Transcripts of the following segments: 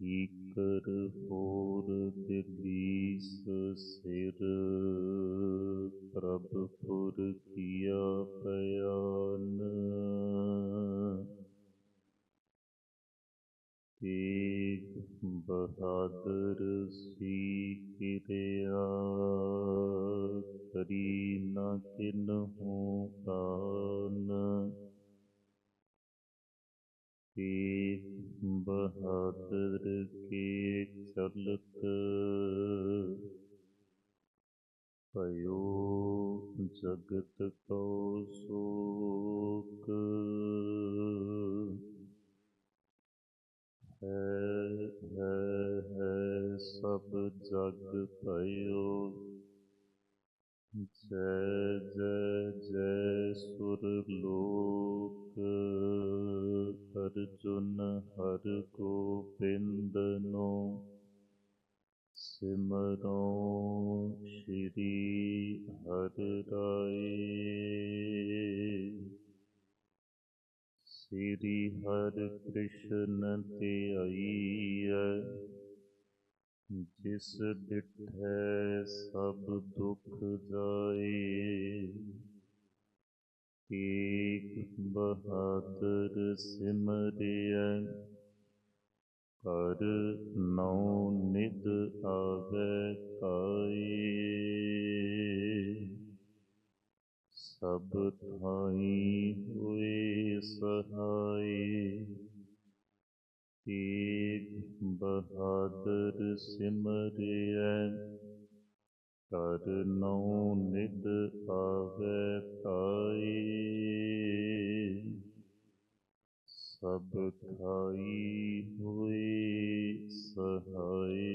ਕੀਕਰ ਹੋਰ ਦਿਲੀਸ ਸਿਰ, ਪ੍ਰਭ ਪੁਰ ਕੀਆ ਪਿਆਨ ਤੇਗ ਬਹਾਦਰ ਸੀ ਕਿਰਿਆ, ਕਰੀ ਨਾ ਕਿਨਹੂ ਕਾਨ। ਤੇਗ ਬਹਾਦਰ ਕੇ ਚਲਤ? ਭਇਓ ਜਗਤ ਕੋ ਸੋਕ। ਹੈ ਹੈ ਹੈ ਸਭ ਜਗ ਭਇਓ। ਜੈ ਜੈ ਜੈ ਸੁਰ ਲੋਕ। ਅਰਜੁਨ ਹਰ ਗੋਬਿੰਦ ਨੂੰ। ਸਿਮਰੋ ਸ਼੍ਰੀ ਹਰਿ ਰਾਏ। ਸ੍ਰੀ ਹਰਿ ਕ੍ਰਿਸ਼ਨ ਧਿਆਈਐ ਜਿਸ ਡਿਠੈ ਸਭ ਦੁਖ ਜਾਏ। ਏਕ ਬਹਾਦਰ ਸਿਮਰਿਐ, ਕਰ ਨਉ ਨਿਦ ਆਵੈ ਕਾਏ ਸਭ ਥਾਈ ਹੋਏ ਸਹਾਈ ਤੇਗ ਬਹਾਦਰ ਸਿਮਰਿਐ ਕਰ ਨਉ ਨਿਦ ਆਵੈ ਕਾਏ ਸਭ ਖਾਈ ਹੋਏ ਸਹਾਈ।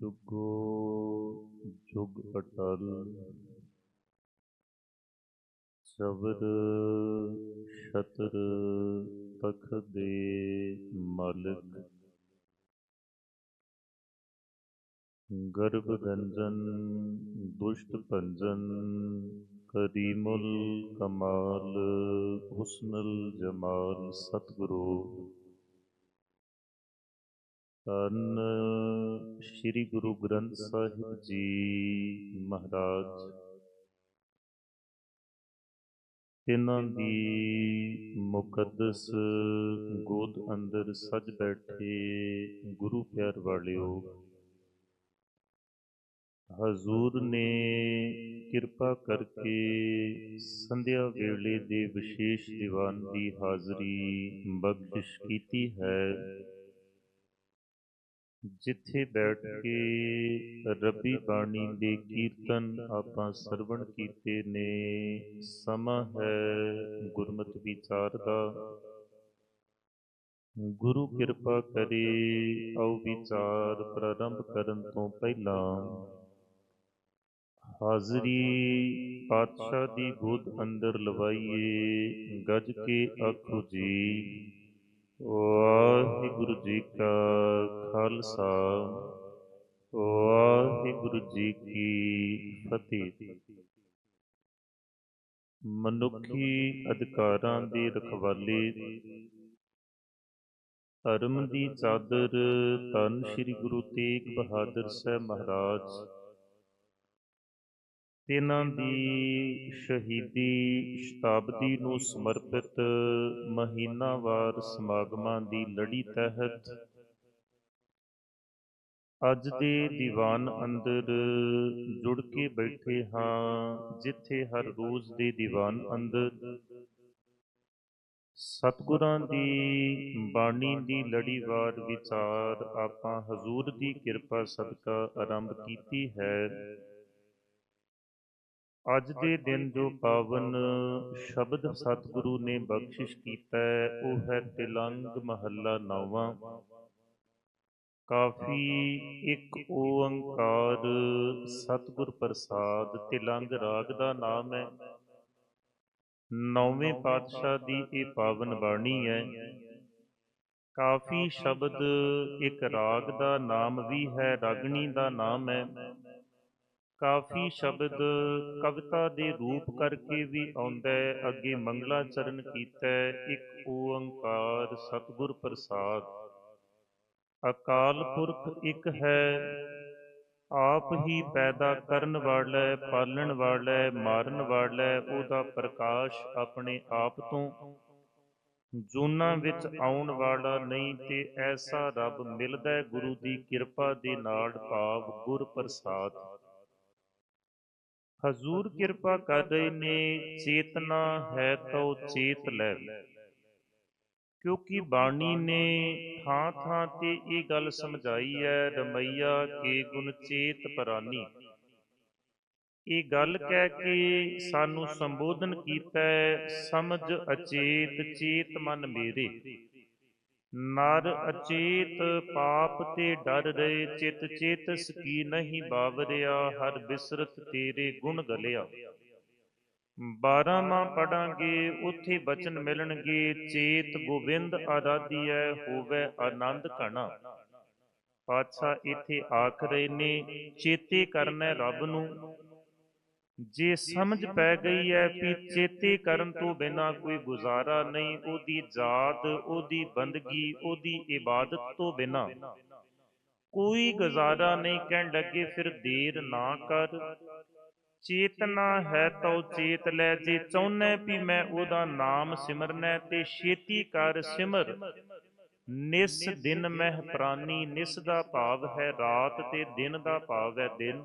ਜੁਗੋ ਜੁਗ ਅਟਲ ਸ਼ਬਦ ਸ਼ਤਰ ਤਖ ਦੇ ਮਾਲਕ। ਗਰਭ ਗੰਜਨ ਦੁਸ਼ਟ ਭੰਜਨ ਕਰੀਮੁਲ ਕਮਾਲ ਹੁਸਨੁਲ ਜਮਾਲ ਸਤਿਗੁਰੂ ਧੰਨ ਸ੍ਰੀ ਗੁਰੂ ਗ੍ਰੰਥ ਸਾਹਿਬ ਜੀ ਮਹਾਰਾਜ ਤਿਨਾਂ ਦੀ ਮੁਕੱਦਸ ਗੋਦ ਅੰਦਰ ਸਜ ਬੈਠੇ ਗੁਰੂ ਪਿਆਰ ਵਾਲਿਓ ਹਜ਼ੂਰ ਨੇ ਕਿਰਪਾ ਕਰਕੇ ਸੰਧਿਆ ਵੇਲੇ ਦੇ ਵਿਸ਼ੇਸ਼ ਦੀਵਾਨ ਦੀ ਹਾਜ਼ਰੀ ਬਖਸ਼ਿਸ਼ ਕੀਤੀ ਹੈ। ਜਿੱਥੇ ਬੈਠ ਕੇ ਰੱਬੀ ਬਾਣੀ ਦੇ ਕੀਰਤਨ ਆਪਾਂ ਸਰਵਣ ਕੀਤੇ ਨੇ, ਸਮਾਂ ਹੈ ਗੁਰਮਤ ਵਿਚਾਰ ਦਾ। ਗੁਰੂ ਕਿਰਪਾ ਕਰੇ ਆਓ ਵਿਚਾਰ ਪ੍ਰਾਰੰਭ ਕਰਨ ਤੋਂ ਪਹਿਲਾਂ ਹਾਜ਼ਰੀ ਪਾਤਸ਼ਾਹ ਦੀ ਗੋਦ ਅੰਦਰ ਲਵਾਈਏ, ਗੱਜ ਕੇ ਆਖੋ ਜੀ, ਵਾਹਿਗੁਰੂ ਜੀ ਕਾ ਖਾਲਸਾ, ਵਾਹਿਗੁਰੂ ਜੀ ਕੀ ਫਤਿਹ। ਮਨੁੱਖੀ ਅਧਿਕਾਰਾਂ ਦੀ ਰਖਵਾਲੇ, ਧਰਮ ਦੀ ਚਾਦਰ ਧੰਨ ਸ੍ਰੀ ਗੁਰੂ ਤੇਗ ਬਹਾਦਰ ਸਾਹਿਬ ਮਹਾਰਾਜ ਤਿਨਾਂ ਦੀ ਸ਼ਹੀਦੀ ਸ਼ਤਾਬਦੀ ਨੂੰ ਸਮਰਪਿਤ ਮਹੀਨਾਵਾਰ ਸਮਾਗਮਾਂ ਦੀ ਲੜੀ ਤਹਿਤ ਅੱਜ ਦੇ ਦੀਵਾਨ ਅੰਦਰ ਜੁੜ ਕੇ ਬੈਠੇ ਹਾਂ, ਜਿੱਥੇ ਹਰ ਰੋਜ਼ ਦੇ ਦੀਵਾਨ ਅੰਦਰ ਸਤਿਗੁਰਾਂ ਦੀ ਬਾਣੀ ਦੀ ਲੜੀਵਾਰ ਵਿਚਾਰ ਆਪਾਂ ਹਜ਼ੂਰ ਦੀ ਕਿਰਪਾ ਸਦਕਾ ਆਰੰਭ ਕੀਤੀ ਹੈ। ਅੱਜ ਦੇ ਦਿਨ ਜੋ ਪਾਵਨ ਸ਼ਬਦ ਸਤਿਗੁਰੂ ਨੇ ਬਖਸ਼ਿਸ਼ ਕੀਤਾ ਉਹ ਹੈ ਤਿਲੰਗ ਮਹੱਲਾ ਨੌਵਾਂ। ਕਾਫੀ ਇੱਕ ਓੰਕਾਰ ਸਤਿਗੁਰ ਪ੍ਰਸਾਦ ਤਿਲੰਗ ਰਾਗ ਦਾ ਨਾਮ ਹੈ। ਨੌਵੇਂ ਪਾਤਸ਼ਾਹ ਦੀ ਇਹ ਪਾਵਨ ਬਾਣੀ ਹੈ। ਕਾਫੀ ਸ਼ਬਦ ਇੱਕ ਰਾਗ ਦਾ ਨਾਮ ਵੀ ਹੈ ਰਾਗਣੀ ਦਾ ਨਾਮ ਹੈ। ਕਾਫੀ ਸ਼ਬਦ ਕਵਿਤਾ ਦੇ ਰੂਪ ਕਰਕੇ ਵੀ ਆਉਂਦਾ ਹੈ। ਅੱਗੇ ਮੰਗਲਾਚਰਨ ਕੀਤਾ ਹੈ। ਇੱਕ ਓੰਕਾਰ ਸਤਿਗੁਰ ਪ੍ਰਸਾਦ। ਅਕਾਲ ਪੁਰਖ ਇੱਕ ਹੈ। ਆਪ ਹੀ ਪੈਦਾ ਕਰਨ ਵਾਲਾ ਪਾਲਣ ਵਾਲਾ ਮਾਰਨ ਵਾਲਾ ਉਹਦਾ ਪ੍ਰਕਾਸ਼ ਆਪਣੇ ਆਪ ਤੋਂ ਜੂਨਾਂ ਵਿੱਚ ਆਉਣ ਵਾਲਾ ਨਹੀਂ ਤੇ ਐਸਾ ਰੱਬ ਮਿਲਦਾ ਗੁਰੂ ਦੀ ਕਿਰਪਾ ਦੇ ਨਾਲ ਭਾਵ ਗੁਰ ਪ੍ਰਸਾਦ। ਹਜ਼ੂਰ ਕਿਰਪਾ ਕਰ ਰਹੇ ਨੇ, ਚੇਤਨਾ ਹੈ ਤੋ ਚੇਤ ਲੈ। ਕਿਉਂਕਿ ਬਾਣੀ ਨੇ ਥਾਂ ਥਾਂ ਤੇ ਇਹ ਗੱਲ ਸਮਝਾਈ ਹੈ, ਰਮਈਆ ਕੇ ਗੁਣ ਚੇਤ ਪਰਾਨੀ। ਇਹ ਗੱਲ ਕਹਿ ਕੇ ਸਾਨੂੰ ਸੰਬੋਧਨ ਕੀਤਾ ਸਮਝ ਅਚੇਤ ਚੇਤ ਮਨ ਮੇਰੇ। ਨਰ ਅਚੇਤ ਪਾਪ ਤੇ ਡਰ ਰਹੇ ਚਿਤ ਚੇਤ ਸਕੀ ਨਹੀਂ ਬਾਵਰਿਆ, ਹਰ ਬਿਸਰਤ ਤੇਰੇ ਗੁਣ ਗਲਿਆ। ਬਾਰਾਂਮਾਂ ਪੜਾਂਗੇ, ਉੱਥੇ ਬਚਨ ਮਿਲਣਗੇ, ਚੇਤ ਗੋਬਿੰਦ ਆਰਾਧੀਐ, ਹੋਵੇ ਆਨੰਦ ਘਣਾ। ਪਾਤਸ਼ਾਹ ਇੱਥੇ ਆਖ ਰਹੇ ਨੇ, ਚੇਤੇ ਕਰਨਾ ਰੱਬ ਨੂੰ ਜੇ ਸਮਝ ਪੈ ਗਈ ਹੈ ਕਿ ਚੇਤੇ ਕਰਨ ਤੋਂ ਬਿਨਾ ਕੋਈ ਗੁਜ਼ਾਰਾ ਨਹੀਂ ਉਹਦੀ ਯਾਦ ਉਹਦੀ ਬੰਦਗੀ ਉਹਦੀ ਇਬਾਦਤ ਤੋਂ ਬਿਨਾ। ਕੋਈ ਗੁਜ਼ਾਰਾ ਨਹੀਂ ਕਹਿਣ ਲੱਗੇ ਫਿਰ ਦੇਰ ਨਾ ਕਰ। ਚੇਤਨਾ ਹੈ ਤਉ ਚੇਤ ਲੈ ਜੇ ਚਾਹੁੰਨੇ ਵੀ ਮੈਂ ਉਹਦਾ ਨਾਮ ਸਿਮਰਨਾ ਤੇ ਛੇਤੀ ਕਰ ਸਿਮਰ। ਨਿਸ ਦਿਨ ਮਹਿ ਪ੍ਰਾਨੀ ਨਿਸ ਦਾ ਭਾਵ ਹੈ ਰਾਤ ਤੇ ਦਿਨ ਦਾ ਭਾਵ ਹੈ ਦਿਨ।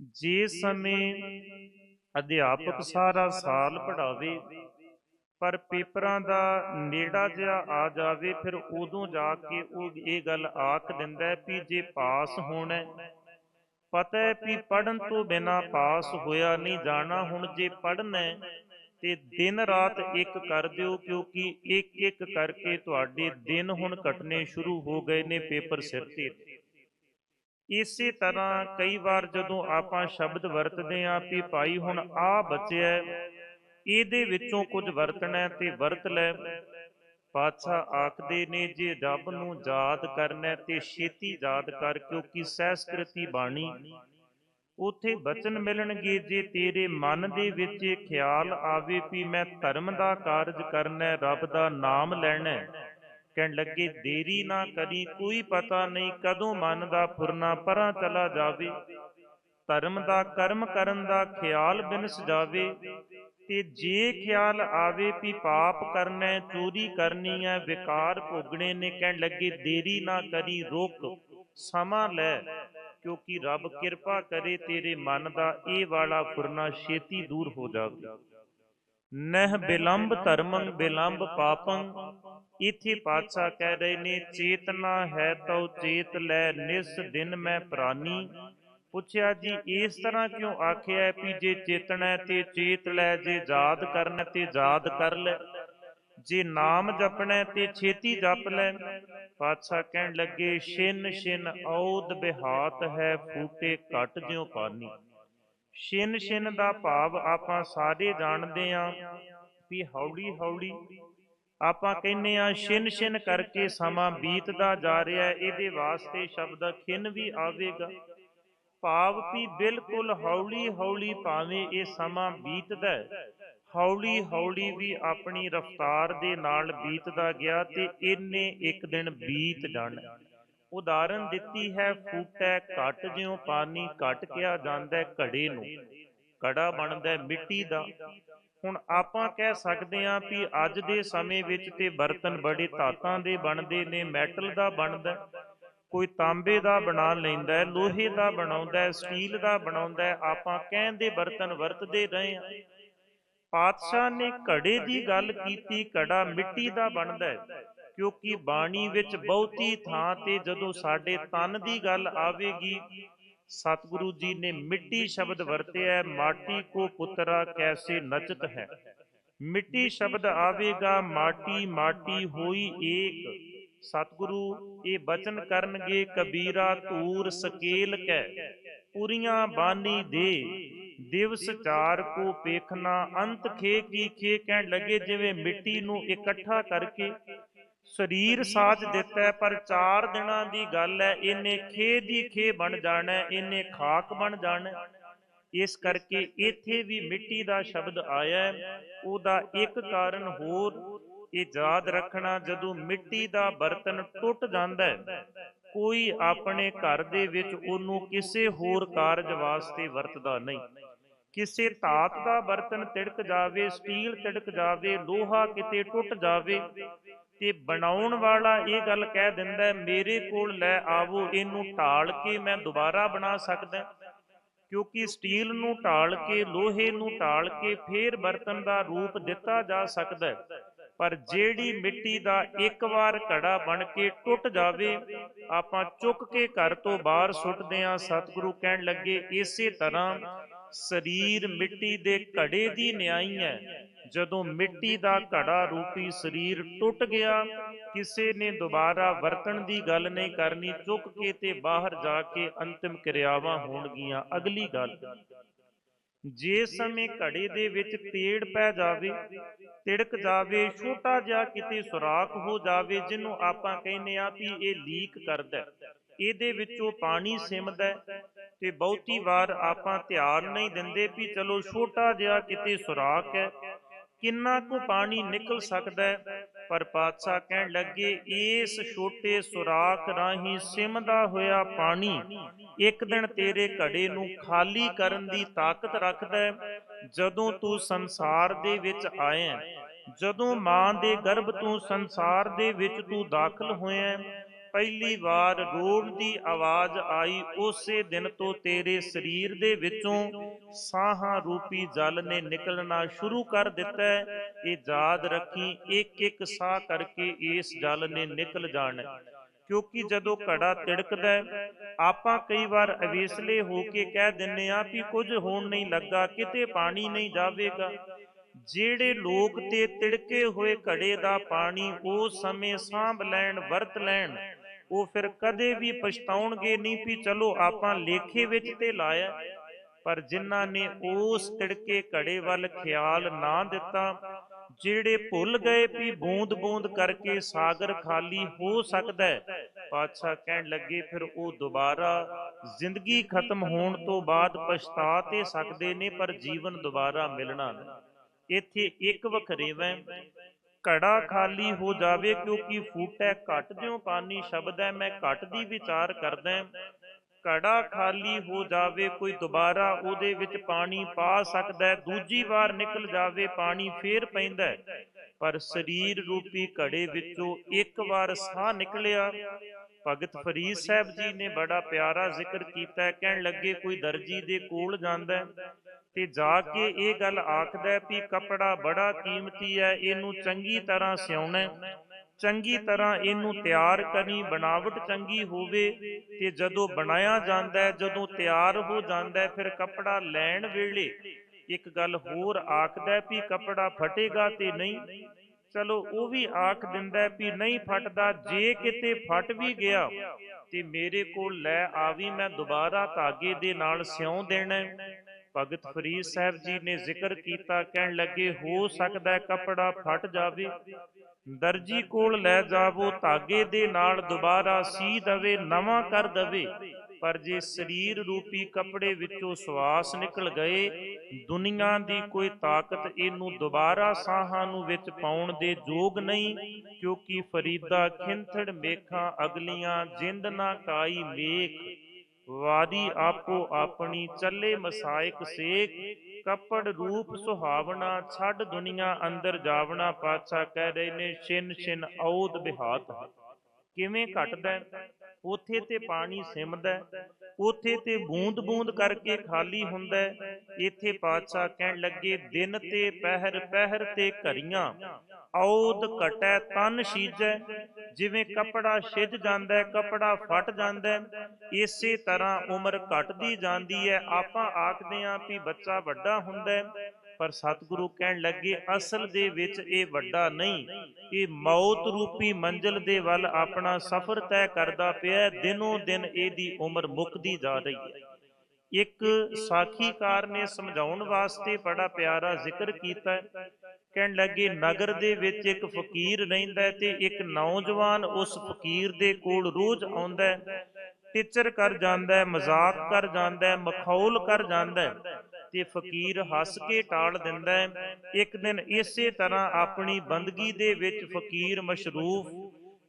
ਜੇ ਸਮੇਂ ਅਧਿਆਪਕ ਸਾਰਾ ਸਾਲ ਪੜਾਵੇ ਪਰ ਪੇਪਰਾਂ ਦਾ ਨੇੜਾ ਜਿਹਾ ਆ ਜਾਵੇ, ਫਿਰ ਉਦੋਂ ਜਾ ਕੇ ਉਹ ਇਹ ਗੱਲ ਆਖ ਦਿੰਦਾ ਵੀ ਜੇ ਪਾਸ ਹੋਣਾ ਪਤਾ ਹੈ ਵੀ ਪੜਨ ਤੋਂ ਬਿਨਾ ਪਾਸ ਹੋਇਆ ਨਹੀਂ ਜਾਣਾ, ਹੁਣ ਜੇ ਪੜਨਾ ਹੈ ਤੇ ਦਿਨ ਰਾਤ ਇੱਕ ਕਰ ਦਿਓ, ਕਿਉਂਕਿ ਇੱਕ ਇੱਕ ਕਰਕੇ ਤੁਹਾਡੇ ਦਿਨ ਹੁਣ ਕੱਟਨੇ ਸ਼ੁਰੂ ਹੋ ਗਏ ਨੇ ਪੇਪਰ ਸਿਰ ਤੇ। ਇਸੇ ਤਰ੍ਹਾਂ ਕਈ ਵਾਰ ਜਦੋਂ ਆਪਾਂ ਸ਼ਬਦ ਵਰਤਦੇ ਆਂ ਵੀ ਭਾਈ ਹੁਣ ਆ ਬਚਿਆ ਇਹਦੇ ਵਿੱਚੋਂ ਕੁਝ ਵਰਤਣਾ ਤੇ ਵਰਤ ਲੈ। ਪਾਤਸ਼ਾਹ ਆਖਦੇ ਨੇ, ਜੇ ਰੱਬ ਨੂੰ ਯਾਦ ਕਰਨਾ ਤੇ ਛੇਤੀ ਯਾਦ ਕਰ, ਕਿਉਂਕਿ ਸਹਿਸਕ੍ਰਿਤੀ ਬਾਣੀ। ਉਥੇ ਬਚਨ ਮਿਲਣਗੇ, ਜੇ ਤੇਰੇ ਮਨ ਦੇ ਵਿੱਚ ਇਹ ਖਿਆਲ ਆਵੇ ਵੀ ਮੈਂ ਧਰਮ ਦਾ ਕਾਰਜ ਕਰਨਾ ਰੱਬ ਦਾ ਨਾਮ ਲੈਣਾ ਕਹਿਣ ਲੱਗੇ, ਦੇਰੀ ਨਾ ਕਰੀ, ਕੋਈ ਪਤਾ ਨਹੀਂ ਕਦੋਂ ਮਨ ਦਾ ਫੁਰਨਾ ਪਰਾਂ ਚਲਾ ਜਾਵੇ। ਧਰਮ ਦਾ ਕਰਮ ਕਰਨ ਦਾ ਖਿਆਲ ਬਿਨਸ ਜਾਵੇ। ਤੇ ਜੇ ਖਿਆਲ ਆਵੇ ਵੀ ਪਾਪ ਕਰਨਾ ਹੈ, ਚੋਰੀ ਕਰਨੀ ਹੈ, ਵਿਕਾਰ ਭੋਗਣੇ ਨੇ, ਕਹਿਣ ਲੱਗੇ, ਦੇਰੀ ਨਾ ਕਰੀ, ਰੁਕ, ਸਮਾਂ ਲੈ, ਕਿਉਂਕਿ ਰੱਬ ਕਿਰਪਾ ਕਰੇ, ਤੇਰੇ ਮਨ ਦਾ ਇਹ ਵਾਲਾ ਫੁਰਨਾ ਛੇਤੀ ਦੂਰ ਹੋ ਜਾਵੇ। ਨਹਿ ਬਿਲੰਬ ਧਰਮੰ ਬਿਲੰਬ ਪਾਪੰ ਇਥੇ ਪਾਤਸ਼ਾਹ ਕਹਿ ਰਹੇ ਨੇ ਚੇਤਨਾ ਹੈ ਤਉ ਚੇਤ ਲੈ, ਨਿਸ ਦਿਨ ਮੈਂ ਪ੍ਰਾਨੀ। ਪੁੱਛਿਆ ਜੀ, ਇਸ ਤਰ੍ਹਾਂ ਕਿਉਂ ਆਖਿਆ ਵੀ ਜੇ ਚੇਤਣਾ ਤੇ ਚੇਤ ਲੈ, ਜੇ ਯਾਦ ਕਰਨਾ ਤੇ ਯਾਦ ਕਰ ਲੈ। ਜੇ ਨਾਮ ਜਪਣਾ ਤੇ ਛੇਤੀ ਜਪ ਲੈ। ਪਾਤਸ਼ਾਹ ਕਹਿਣ ਲੱਗੇ ਛਿਨ ਛਿਨ ਔਦ ਬਿਹਾਤ ਹੈ, ਫੂਟੇ ਘਟ ਜਿਉ ਪਾਨੀ। ਛਿਨ ਛਿਨ ਦਾ ਭਾਵ ਆਪਾਂ ਸਾਰੇ ਜਾਣਦੇ ਆਂ ਵੀ ਹੌਲੀ ਹੌਲੀ ਆਪਾਂ ਕਹਿੰਨੇ ਆ ਛਿਨ ਛਿਨ ਕਰਕੇ ਸਮਾਂ ਬੀਤਦਾ ਜਾ ਰਿਹਾ ਇਹਦੇ ਵਾਸਤੇ ਸ਼ਬਦ ਖਿੰਨ ਵੀ ਆਵੇਗਾ। ਭਾਵ ਵੀ ਬਿਲਕੁਲ ਹੌਲੀ ਹੌਲੀ ਭਾਵੇਂ ਇਹ ਸਮਾਂ ਬੀਤਦਾ ਹੌਲੀ ਹੌਲੀ ਵੀ ਆਪਣੀ ਰਫ਼ਤਾਰ ਦੇ ਨਾਲ ਬੀਤਦਾ ਗਿਆ ਤੇ ਇਹਨੇ ਇੱਕ ਦਿਨ ਬੀਤ ਜਾਣਾ ਉਦਾਹਰਨ ਦਿੱਤੀ ਹੈ, ਫੂਟੈ ਘਟ ਜਿਉ ਪਾਣੀ ਘਟ ਕਿਆ ਜਾਂਦਾ ਘੜੇ ਨੂੰ। ਘੜਾ ਬਣਦਾ ਮਿੱਟੀ ਦਾ। ਹੁਣ ਆਪਾਂ ਕਹਿ ਸਕਦੇ ਹਾਂ ਵੀ ਅੱਜ ਦੇ ਸਮੇਂ ਵਿੱਚ ਤੇ ਬਰਤਨ ਬੜੇ ਧਾਤਾਂ ਦੇ ਬਣਦੇ ਨੇ, ਮੈਟਲ ਦਾ ਬਣਦਾ ਕੋਈ ਤਾਂਬੇ ਦਾ ਬਣਾ ਲੈਂਦਾ ਹੈ, ਲੋਹੇ ਦਾ ਬਣਾਉਂਦਾ ਹੈ, ਸਟੀਲ ਦਾ ਬਣਾਉਂਦਾ ਹੈ, ਆਪਾਂ ਕਹਿੰਦੇ ਬਰਤਨ ਵਰਤਦੇ ਰਹੇ ਹਾਂ। ਪਾਤਸ਼ਾਹ ਨੇ ਘੜੇ ਦੀ ਗੱਲ ਕੀਤੀ, ਘੜਾ ਮਿੱਟੀ ਦਾ ਬਣਦਾ ਹੈ, ਕਿਉਂਕਿ ਬਾਣੀ ਵਿੱਚ ਬਹੁਤੀ ਥਾਂ ਤੇ ਜਦੋਂ ਸਾਡੇ ਤਨ ਦੀ ਗੱਲ ਆਵੇਗੀ ਸਤਿਗੁਰੂ ਜੀ ਨੇ ਮਿੱਟੀ ਸ਼ਬਦ ਵਰਤਿਆ ਮਾਟੀ ਕੋ ਪੁੱਤਰਾ ਕੈਸੇ ਨਚਤ ਹੈ? ਮਿੱਟੀ ਸ਼ਬਦ ਆਵੇਗਾ ਮਾਟੀ ਮਾਟੀ ਹੋਈ ਏਕ। ਸਤਿਗੁਰੂ ਇਹ ਬਚਨ ਕਰਨਗੇ ਕਬੀਰਾ ਧੂਰ ਸਕੇਲ ਕੈ। ਪੁਰੀਆਂ ਬਾਨੀ ਦੇ ਦਿਵਸ ਚਾਰ ਕੋ ਪੇਖਣਾ ਅੰਤ ਖੇ ਕੀ ਖੇ ਕਹਿਣ ਲੱਗੇ ਜਿਵੇਂ ਮਿੱਟੀ ਨੂੰ ਇਕੱਠਾ ਕਰਕੇ ਸਰੀਰ ਸਾਜ ਦਿੱਤਾ ਪਰ ਚਾਰ ਦਿਨਾਂ ਦੀ ਗੱਲ ਹੈ ਇਹਨੇ ਖੇ ਦੀ ਖੇ ਬਣ ਜਾਣਾ ਇਹਨੇ ਖਾਕ ਬਣ ਜਾਣਾ। ਇਸ ਕਰਕੇ ਇੱਥੇ ਵੀ ਮਿੱਟੀ ਦਾ ਸ਼ਬਦ ਆਇਆ। ਉਹਦਾ ਇੱਕ ਕਾਰਨ ਹੋਰ ਇਹ ਯਾਦ ਰੱਖਣਾ ਜਦੋਂ ਮਿੱਟੀ ਦਾ ਬਰਤਨ ਟੁੱਟ ਜਾਂਦਾ ਹੈ ਕੋਈ ਆਪਣੇ ਘਰ ਦੇ ਵਿੱਚ ਉਹਨੂੰ ਕਿਸੇ ਹੋਰ ਕਾਰਜ ਵਾਸਤੇ ਵਰਤਦਾ ਨਹੀਂ ਕਿਸੇ ਧਾਤ ਦਾ ਬਰਤਨ ਤਿੜਕ ਜਾਵੇ ਸਟੀਲ ਤਿੜਕ ਜਾਵੇ ਲੋਹਾ ਕਿਤੇ ਟੁੱਟ ਜਾਵੇ ਤੇ ਬਣਾਉਣ ਵਾਲਾ ਇਹ ਗੱਲ ਕਹਿ ਦਿੰਦਾ ਮੇਰੇ ਕੋਲ ਲੈ ਆਵੋ, ਇਹਨੂੰ ਢਾਲ ਕੇ ਮੈਂ ਦੁਬਾਰਾ ਬਣਾ ਸਕਦਾ ਕਿਉਂਕਿ ਸਟੀਲ ਨੂੰ ਢਾਲ ਕੇ, ਲੋਹੇ ਨੂੰ ਢਾਲ ਕੇ ਫੇਰ ਬਰਤਨ ਦਾ ਰੂਪ ਦਿੱਤਾ ਜਾ ਸਕਦਾ ਹੈ। ਪਰ ਜਿਹੜੀ ਮਿੱਟੀ ਦਾ ਇੱਕ ਵਾਰ ਘੜਾ ਬਣ ਕੇ ਟੁੱਟ ਜਾਵੇ, ਆਪਾਂ ਚੁੱਕ ਕੇ ਘਰ ਤੋਂ ਬਾਹਰ ਸੁੱਟਦੇ ਆਂ ਸਤਿਗੁਰੂ ਕਹਿਣ ਲੱਗੇ, ਇਸੇ ਤਰ੍ਹਾਂ ਸਰੀਰ ਮਿੱਟੀ ਦੇ ਘੜੇ ਦੀ ਨਿਆਈ ਹੈ। ਜਦੋਂ ਮਿੱਟੀ ਦਾ ਘੜਾ ਰੂਪੀ ਸਰੀਰ ਟੁੱਟ ਗਿਆ, ਕਿਸੇ ਨੇ ਦੁਬਾਰਾ ਵਰਤਣ ਦੀ ਗੱਲ ਨਹੀਂ ਕਰਨੀ, ਚੁੱਕ ਕੇ ਤੇ ਬਾਹਰ ਜਾ ਕੇ ਅੰਤਿਮ ਕਿਰਿਆਵਾਂ ਹੋਣਗੀਆਂ। ਅਗਲੀ ਗੱਲ, ਜੇ ਸਮੇਂ ਘੜੇ ਦੇ ਵਿੱਚ ਤੇੜ ਪੈ ਜਾਵੇ, ਤਿੜਕ ਜਾਵੇ, ਛੋਟਾ ਜਿਹਾ ਕਿਤੇ ਸੁਰਾਖ ਹੋ ਜਾਵੇ, ਜਿਹਨੂੰ ਆਪਾਂ ਕਹਿੰਦੇ ਆ ਵੀ ਇਹ ਲੀਕ ਕਰਦਾ ਇਹਦੇ ਵਿੱਚੋਂ ਪਾਣੀ ਸਿਮਦਾ ਤੇ ਬਹੁਤੀ ਵਾਰ ਆਪਾਂ ਧਿਆਨ ਨਹੀਂ ਦਿੰਦੇ ਵੀ ਚਲੋ ਛੋਟਾ ਜਿਹਾ ਕਿਤੇ ਸੁਰਾਖ ਹੈ। ਕਿੰਨਾ ਕੁ ਪਾਣੀ ਨਿਕਲ ਸਕਦਾ ਹੈ? ਪਰ ਪਾਤਸ਼ਾਹ ਕਹਿਣ ਲੱਗੇ, ਇਸ ਛੋਟੇ ਸੁਰਾਖ ਰਾਹੀਂ ਸਿਮਦਾ ਹੋਇਆ ਪਾਣੀ ਇੱਕ ਦਿਨ ਤੇਰੇ ਘੜੇ ਨੂੰ ਖਾਲੀ ਕਰਨ ਦੀ ਤਾਕਤ ਰੱਖਦਾ ਹੈ। ਜਦੋਂ ਤੂੰ ਸੰਸਾਰ ਦੇ ਵਿੱਚ ਆਇਆ ਜਦੋਂ ਮਾਂ ਦੇ ਗਰਭ ਤੋਂ ਸੰਸਾਰ ਦੇ ਵਿੱਚ ਤੂੰ ਦਾਖਲ ਹੋਇਆ ਪਹਿਲੀ ਵਾਰ ਰੋਣ ਦੀ ਆਵਾਜ਼ ਆਈ ਉਸੇ ਦਿਨ ਤੋਂ ਤੇਰੇ ਸਰੀਰ ਦੇ ਵਿੱਚੋਂ ਸਾਹਾਂ ਰੂਪੀ ਜਲ ਨੇ ਨਿਕਲਣਾ ਸ਼ੁਰੂ ਕਰ ਦਿੱਤਾ ਇਹ ਯਾਦ ਰੱਖੀ ਇੱਕ ਇੱਕ ਸਾਹ ਕਰਕੇ ਇਸ ਜਲ ਨੇ ਨਿਕਲ ਜਾਣਾ। ਕਿਉਂਕਿ ਜਦੋਂ ਘੜਾ ਤਿੜਕਦਾ ਆਪਾਂ ਕਈ ਵਾਰ ਅਵੇਸਲੇ ਹੋ ਕੇ ਕਹਿ ਦਿੰਨੇ ਆ ਵੀ ਕੁਝ ਹੋਣ ਨਹੀਂ ਲੱਗਾ ਕਿਤੇ ਪਾਣੀ ਨਹੀਂ ਜਾਵੇਗਾ। ਜਿਹੜੇ ਲੋਕ ਤੇ ਤਿੜਕੇ ਹੋਏ ਘੜੇ ਦਾ ਪਾਣੀ ਉਸ ਸਮੇਂ ਸਾਂਭ ਲੈਣ ਵਰਤ ਲੈਣ ਉਹ ਫਿਰ ਕਦੇ ਵੀ ਪਛਤਾਉਣਗੇ ਨਹੀਂ ਵੀ ਚਲੋ ਆਪਾਂ ਲੇਖੇ ਵਿੱਚ ਤੇ ਲਾਇਆ। ਪਰ ਜਿਨ੍ਹਾਂ ਨੇ ਉਸ ਤਿੜਕੇ ਘੜੇ ਵੱਲ ਖਿਆਲ ਨਾ ਦਿੱਤਾ, ਜਿਹੜੇ ਭੁੱਲ ਗਏ ਵੀ ਬੂੰਦ ਬੂੰਦ ਕਰਕੇ ਸਾਗਰ ਖਾਲੀ ਹੋ ਸਕਦਾ ਹੈ, ਪਾਤਸ਼ਾਹ ਕਹਿਣ ਲੱਗੇ ਫਿਰ ਉਹ ਦੁਬਾਰਾ ਜ਼ਿੰਦਗੀ ਖਤਮ ਹੋਣ ਤੋਂ ਬਾਅਦ ਪਛਤਾ ਤੇ ਸਕਦੇ ਨੇ, ਪਰ ਜੀਵਨ ਦੁਬਾਰਾ ਮਿਲਣਾ ਨਹੀਂ। ਇੱਥੇ ਇੱਕ ਵਖਰੇਵਾ ਹੈ ਘੜਾ ਖਾਲੀ ਹੋ ਜਾਵੇ ਕਿਉਂਕਿ ਫੂਟੈ ਘਟ ਜਿਉ ਪਾਣੀ ਸ਼ਬਦ ਹੈ, ਮੈਂ ਘਟ ਦੀ ਵਿਚਾਰ ਕਰਦਾ ਘੜਾ ਖਾਲੀ ਹੋ ਜਾਵੇ ਕੋਈ ਦੁਬਾਰਾ ਉਹਦੇ ਵਿੱਚ ਪਾਣੀ ਪਾ ਸਕਦਾ ਦੂਜੀ ਵਾਰ ਨਿਕਲ ਜਾਵੇ ਪਾਣੀ ਫੇਰ ਪੈਂਦਾ ਪਰ ਸਰੀਰ ਰੂਪੀ ਘੜੇ ਵਿੱਚੋਂ ਇੱਕ ਵਾਰ ਸਾਹ ਨਿਕਲਿਆ। ਭਗਤ ਫਰੀਦ ਸਾਹਿਬ ਜੀ ਨੇ ਬੜਾ ਪਿਆਰਾ ਜ਼ਿਕਰ ਕੀਤਾ ਕਹਿਣ ਲੱਗੇ ਕੋਈ ਦਰਜੀ ਦੇ ਕੋਲ ਜਾਂਦਾ ਤੇ ਜਾ ਕੇ ਇਹ ਗੱਲ ਆਖਦਾ ਵੀ ਕਪੜਾ ਬੜਾ ਕੀਮਤੀ ਹੈ, ਇਹਨੂੰ ਚੰਗੀ ਤਰ੍ਹਾਂ ਸਿਉਣਾ ਚੰਗੀ ਤਰ੍ਹਾਂ ਇਹਨੂੰ ਤਿਆਰ ਕਰਨੀ, ਬਣਾਵਟ ਚੰਗੀ ਹੋਵੇ ਤੇ ਜਦੋਂ ਬਣਾਇਆ ਜਾਂਦਾ ਹੈ, ਜਦੋਂ ਤਿਆਰ ਹੋ ਜਾਂਦਾ ਹੈ, ਫਿਰ ਕਪੜਾ ਲੈਣ ਵੇਲੇ ਇੱਕ ਗੱਲ ਹੋਰ ਆਖਦਾ ਵੀ ਕਪੜਾ ਫਟੇਗਾ ਤੇ ਨਹੀਂ। ਚਲੋ, ਉਹ ਵੀ ਆਖ ਦਿੰਦਾ ਵੀ ਨਹੀਂ ਫਟਦਾ, ਜੇ ਕਿਤੇ ਫਟ ਵੀ ਗਿਆ ਤੇ ਮੇਰੇ ਕੋਲ ਲੈ ਆਵੀ ਮੈਂ ਦੁਬਾਰਾ ਧਾਗੇ ਦੇ ਨਾਲ ਸਿਉਂ ਦੇਣਾ ਭਗਤ ਫਰੀਦ ਸਾਹਿਬ ਜੀ ਨੇ ਜ਼ਿਕਰ ਕੀਤਾ ਕਹਿਣ ਲੱਗੇ ਹੋ ਸਕਦਾ ਕਪੜਾ ਫਟ ਜਾਵੇ। ਦਰਜੀ ਕੋਲ ਲੈ ਜਾਵੋ ਧਾਗੇ ਦੇ ਨਾਲ ਦੁਬਾਰਾ ਸੀ ਦਵੇ ਨਵਾਂ ਕਰ ਦਵੇ। ਪਰ ਜੇ ਸਰੀਰ ਰੂਪੀ ਕੱਪੜੇ ਵਿੱਚੋਂ ਸਵਾਸ ਨਿਕਲ ਗਏ ਦੁਨੀਆ ਦੀ ਕੋਈ ਤਾਕਤ ਇਹਨੂੰ ਦੁਬਾਰਾ ਸਾਹਾਂ ਨੂੰ ਵਿੱਚ ਪਾਉਣ ਦੇ ਯੋਗ ਨਹੀਂ ਕਿਉਂਕਿ ਫਰੀਦਾ ਖਿੰਥੜ ਮੇਖਾਂ ਅਗਲੀਆਂ ਜਿੰਦ ਨਾ ਕਾਈ ਮੇਖ। ਵਾਦੀ ਆਪੋ ਆਪਣੀ ਚੱਲੇ ਮਸਾਇਕ ਸੇਕ ਕੱਪੜ ਰੂਪ ਸੁਹਾਵਣਾ ਛੱਡ ਦੁਨੀਆ ਅੰਦਰ ਜਾਵਣਾ ਪਾਤਸ਼ਾਹ ਕਹਿ ਰਹੇ ਨੇ ਛਿਨ ਛਿਨ ਔਦ ਬਿਹਾਤ ਕਿਵੇਂ ਘਟਦਾ? ਉਥੇ ਤੇ ਪਾਣੀ ਸਿਮਦਾ ਉਥੇ ਤੇ ਬੂੰਦ ਬੂੰਦ ਕਰਕੇ ਖਾਲੀ ਹੁੰਦਾ। ਇੱਥੇ ਪਾਤਸ਼ਾਹ ਕਹਿਣ ਲੱਗੇ ਦਿਨ ਤੇ ਪਹਿਰ ਪਹਿਰ ਤੇ ਘਰੀਆਂ। ਔਦ ਘਟੈ ਤਨ ਸੀਜੈ, ਜਿਵੇਂ ਕਪੜਾ ਛਿਜ ਜਾਂਦਾ ਹੈ, ਕਪੜਾ ਫਟ ਜਾਂਦਾ ਹੈ, ਇਸੇ ਤਰ੍ਹਾਂ ਉਮਰ ਘਟਦੀ ਜਾਂਦੀ ਹੈ ਆਪਾਂ ਆਖਦੇ ਆਂ ਵੀ ਬੱਚਾ ਵੱਡਾ ਹੁੰਦਾ ਹੈ, ਪਰ ਸਤਿਗੁਰੂ ਕਹਿਣ ਲੱਗੇ, ਅਸਲ ਦੇ ਵਿੱਚ ਇਹ ਵੱਡਾ ਨਹੀਂ ਇਹ ਮੌਤ ਰੂਪੀ ਮੰਜ਼ਲ ਦੇ ਵੱਲ ਆਪਣਾ ਸਫ਼ਰ ਤੈਅ ਕਰਦਾ ਪਿਆ ਹੈ। ਦਿਨੋਂ ਦਿਨ ਇਹਦੀ ਉਮਰ ਮੁੱਕਦੀ ਜਾ ਰਹੀ ਹੈ ਇੱਕ ਸਾਖੀਕਾਰ ਨੇ ਸਮਝਾਉਣ ਵਾਸਤੇ ਬੜਾ ਪਿਆਰਾ ਜ਼ਿਕਰ ਕੀਤਾ ਕਹਿਣ ਲੱਗੇ, ਨਗਰ ਦੇ ਵਿੱਚ ਇੱਕ ਫਕੀਰ ਰਹਿੰਦਾ ਤੇ ਇੱਕ ਨੌਜਵਾਨ ਉਸ ਫਕੀਰ ਦੇ ਕੋਲ ਰੋਜ਼ ਆਉਂਦਾ ਹੈ। ਟੀਚਰ ਕਰ ਜਾਂਦਾ ਮਜ਼ਾਕ ਕਰ ਜਾਂਦਾ ਮਖੌਲ ਕਰ ਜਾਂਦਾ ਤੇ ਫਕੀਰ ਹੱਸ ਕੇ ਟਾਲ ਦਿੰਦਾ ਹੈ। ਇੱਕ ਦਿਨ ਇਸੇ ਤਰ੍ਹਾਂ ਆਪਣੀ ਬੰਦਗੀ ਦੇ ਵਿੱਚ ਫਕੀਰ ਮਸ਼ਰੂਫ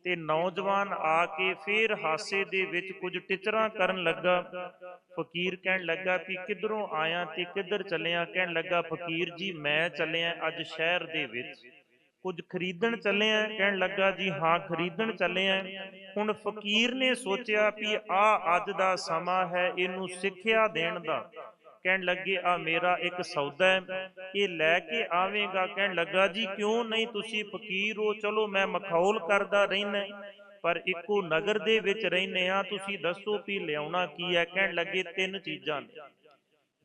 ਤੇ ਨੌਜਵਾਨ ਆ ਕੇ ਫੇਰ ਹਾਸੇ ਦੇ ਵਿੱਚ ਕੁਝ ਟਿਚਰਾਂ ਕਰਨ ਲੱਗਾ। ਫਕੀਰ ਕਹਿਣ ਲੱਗਾ ਕਿ ਕਿੱਧਰੋਂ ਆਇਆ ਤੇ ਕਿੱਧਰ ਚੱਲਿਆ? ਕਹਿਣ ਲੱਗਾ, ਫਕੀਰ ਜੀ, ਮੈਂ ਚੱਲਿਆ ਅੱਜ ਸ਼ਹਿਰ ਦੇ ਵਿੱਚ। ਕੁਝ ਖਰੀਦਣ ਚੱਲੇ ਆ ਕਹਿਣ ਲੱਗਾ, ਜੀ ਹਾਂ, ਖਰੀਦਣ ਚੱਲੇ ਆ ਹੁਣ ਫਕੀਰ ਨੇ ਸੋਚਿਆ ਵੀ ਆ ਅੱਜ ਦਾ ਸਮਾਂ ਹੈ ਇਹਨੂੰ ਸਿੱਖਿਆ ਦੇਣ ਦਾ। ਕਹਿਣ ਲੱਗੇ, ਆ ਮੇਰਾ ਇੱਕ ਸੌਦਾ ਹੈ, ਇਹ ਲੈ ਕੇ ਆਵੇਂਗਾ। ਕਹਿਣ ਲੱਗਾ, ਜੀ ਕਿਉਂ ਨਹੀਂ? ਤੁਸੀਂ ਫਕੀਰ ਹੋ, ਚਲੋ ਮੈਂ ਮਖੌਲ ਕਰਦਾ ਰਹਿਣਾ ਪਰ ਇੱਕੋ ਨਗਰ ਦੇ ਵਿੱਚ ਰਹਿੰਦੇ ਆ ਤੁਸੀਂ ਦੱਸੋ ਵੀ ਲਿਆਉਣਾ ਕੀ ਹੈ? ਕਹਿਣ ਲੱਗੇ, ਤਿੰਨ ਚੀਜ਼ਾਂ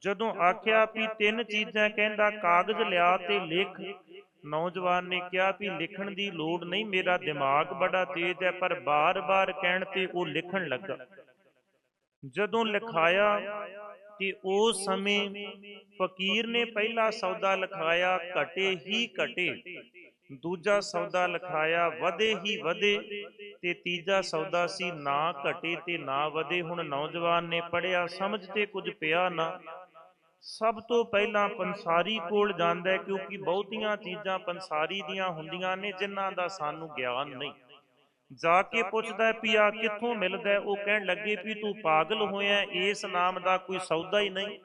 ਜਦੋਂ ਆਖਿਆ ਵੀ ਤਿੰਨ ਚੀਜ਼ਾਂ, ਕਹਿੰਦਾ, ਕਾਗਜ਼ ਲਿਆ ਤੇ ਲਿਖ। ਨੌਜਵਾਨ ਨੇ ਕਿਹਾ ਵੀ, ਲਿਖਣ ਦੀ ਲੋੜ ਨਹੀਂ, ਮੇਰਾ ਦਿਮਾਗ ਬੜਾ ਤੇਜ਼ ਹੈ। ਪਰ ਬਾਰ-ਬਾਰ ਕਹਿਣ ਤੇ ਉਹ ਲਿਖਣ ਲੱਗਾ। ਜਦੋਂ ਲਿਖਾਇਆ ਕਿ ਉਸ ਸਮੇਂ ਫਕੀਰ ਨੇ ਪਹਿਲਾ ਸੌਦਾ ਲਿਖਾਇਆ, ਘਟੇ ਹੀ ਘਟੇ। ਦੂਜਾ ਸੌਦਾ ਲਿਖਾਇਆ, ਵਧੇ ਹੀ ਵਧੇ। ਤੇ ਤੀਜਾ ਸੌਦਾ ਸੀ, ਨਾ ਘਟੇ ਤੇ ਨਾ ਵਧੇ। ਹੁਣ ਨੌਜਵਾਨ ਨੇ ਪੜਿਆ ਸਮਝ ਤੇ ਕੁਝ ਪਿਆ ਨਾ। ਸਭ ਤੋਂ ਪਹਿਲਾਂ ਪੰਸਾਰੀ ਕੋਲ ਜਾਂਦਾ ਕਿਉਂਕਿ ਬਹੁਤੀਆਂ ਚੀਜ਼ਾਂ ਪੰਸਾਰੀ ਦੀਆਂ ਹੁੰਦੀਆਂ ਨੇ, ਜਿਨ੍ਹਾਂ ਦਾ ਸਾਨੂੰ ਗਿਆਨ ਨਹੀਂ। ਜਾ ਕੇ ਪੁੱਛਦਾ ਹੈ ਵੀ ਆ ਕਿੱਥੋਂ ਮਿਲਦਾ ਉਹ ਕਹਿਣ ਲੱਗੇ ਵੀ, ਤੂੰ ਪਾਗਲ ਹੋਇਆ ਇਸ ਨਾਮ ਦਾ ਕੋਈ ਸੌਦਾ ਹੀ ਨਹੀਂ।